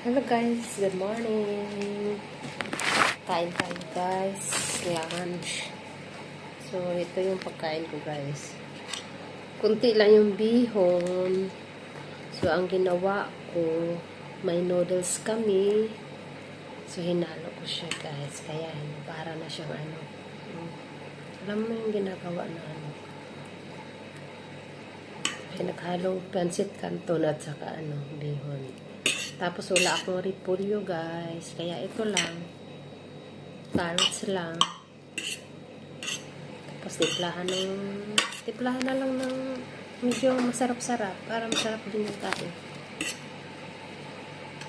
Hello guys, good morning. Kain tayo guys, lunch. So ito yung pagkain ko guys. Kunti lang yung bihon. So ang ginawa ko, may noodles kami. So hinalo ko siya guys. Kaya ano, para na siyang ano. Alam mo yung ginagawa na ano. Pinaghalong pancit canton at saka ano, bihon. Tapos wala akong repolyo guys. Kaya ito lang. Carrots lang. Tapos timplahan ng timplahan na lang ng medyo masarap-sarap para masarap din yung kain.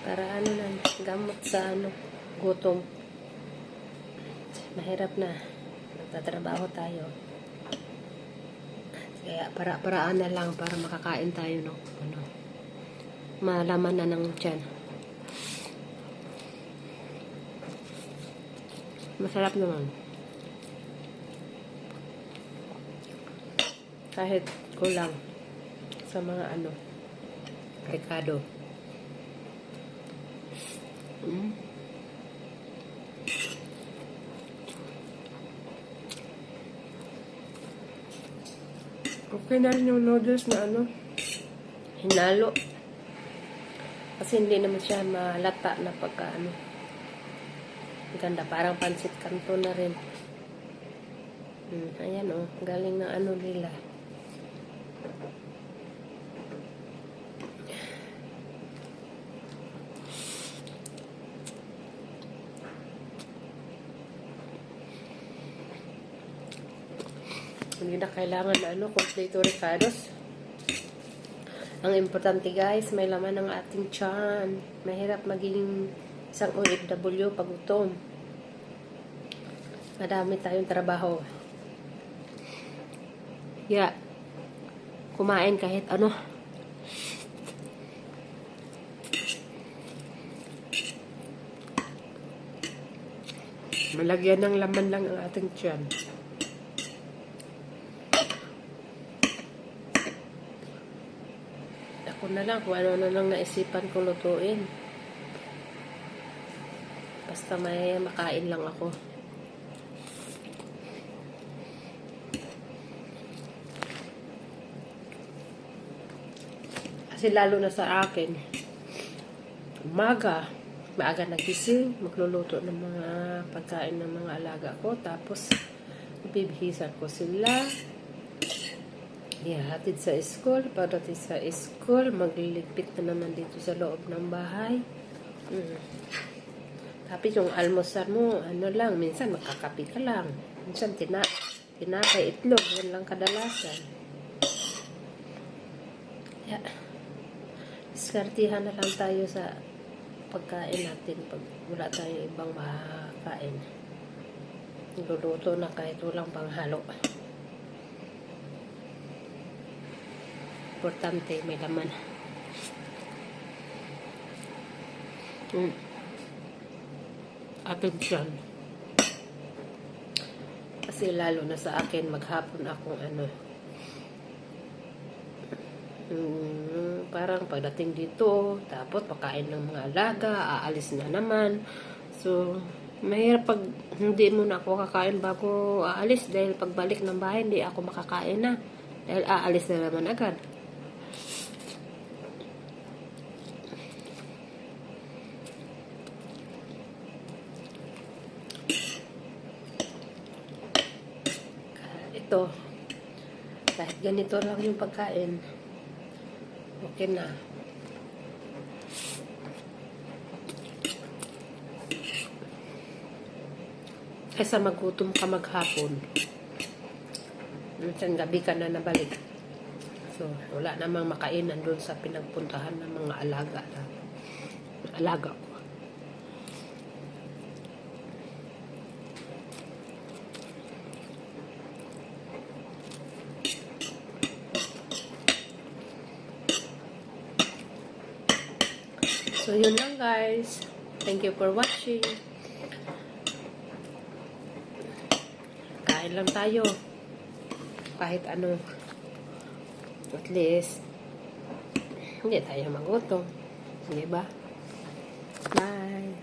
Para ano na, gamot sa ano, gutom. Mahirap na. Nagtatrabaho tayo. Kaya para-paraan na lang para makakain tayo ng ano, malaman na ng tiyan. Masarap naman. Kahit kulang sa mga ano, rekado. Mm. Okay na rin yung noodles na ano, hinalo. Kasi hindi naman siya malata na pagka ano. Ganda, parang pansit kanto na rin. Hmm, ayan oh, galing na ano nila. Hindi na kailangan na ano, kompleto recados. Ang importante guys, may laman ng ating tiyan. Mahirap maging isang OFW pag gutom. Madami tayong trabaho. Yeah. Kumain kahit ano. Malagyan ng laman lang ang ating tiyan. Ako na lang kung ano na lang naisipan kong lutuin. Basta may makain lang ako. Kasi lalo na sa akin, umaga, maaga nagising, magluluto ng mga pagkain ng mga alaga ko, tapos bibihisan ko sila, ihatid sa school, pagdating sa school, magliligpit na naman dito sa loob ng bahay. Mm. Tapos yung almusal mo, ano lang, minsan makakapi ka lang. Minsan tina, tinapay, itlog, yan lang kadalasan. Yeah. Diskartihan na lang tayo sa pagkain natin pag wala tayong ibang makakain. Luluto na kahit walang panghalo. Importante, may laman. Mm. Siyan. Kasi lalo na sa akin, maghapon akong ano, Mm, parang pagdating dito, tapos pakain ng mga alaga, aalis na naman. So, mahirap pag hindi muna ako kakain bago aalis dahil pagbalik ng bahay, hindi ako makakain na. Dahil aalis na naman agad. Ito, kahit ganito lang yung pagkain, okay na. Kaysa magutom ka maghapon. Minsan gabi ka na nabalik. So, wala namang makainan doon sa pinagpuntahan ng mga alaga. Alaga ko. So, yun lang guys. Thank you for watching. Kain lang tayo. Kahit ano. At least, hindi tayo magutom. Diba? Bye!